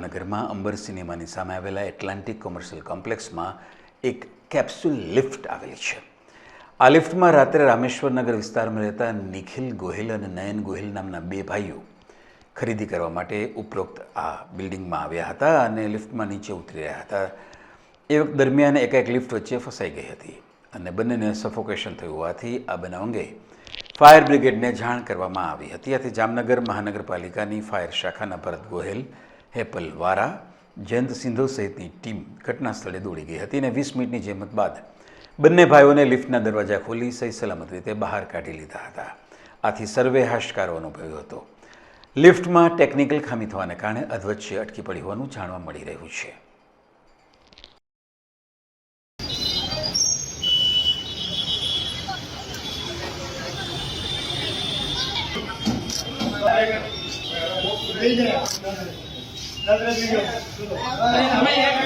જામનગરમાં અંબર સિનેમાની સામે આવેલા એટલાન્ટિક કોમર્શિયલ કોમ્પ્લેક્સમાં એક કેપ્સ્યુલ લિફ્ટ આવેલી છે. આ લિફ્ટમાં રાત્રે રામેશ્વર નગર વિસ્તારમાં રહેતા નિખિલ ગોહિલ અને નયન ગોહિલ નામના બે ભાઈઓ ખરીદી કરવા માટે ઉપરોક્ત આ બિલ્ડિંગમાં આવ્યા હતા અને લિફ્ટમાં નીચે ઉતરી રહ્યા હતા. એ વખત દરમિયાન એકાએક લિફ્ટ વચ્ચે ફસાઈ ગઈ હતી અને બંનેને સફોકેશન થયું હોવાથી આ બનાવ અંગે ફાયર બ્રિગેડને જાણ કરવામાં આવી હતી. આથી જામનગર મહાનગરપાલિકાની ફાયર શાખાના ભરત ગોહેલ હેપલ વારા જયંત સિંધુ સહિતની ટીમ ઘટના સ્થળે દોડી ગઈ હતી અને વીસ મિનિટની જહેમત બાદ બંને ભાઈઓને લિફ્ટના દરવાજા ખોલી સહી સલામત રીતે બહાર કાઢી લીધા હતા. આથી સર્વે હાશકારો અનુભવ્યો હતો. લિફ્ટમાં ટેકનિકલ ખામી થવાને કારણે અધવચ્ચે અટકી પડી હોવાનું જાણવા મળી રહ્યું છે. અમે એક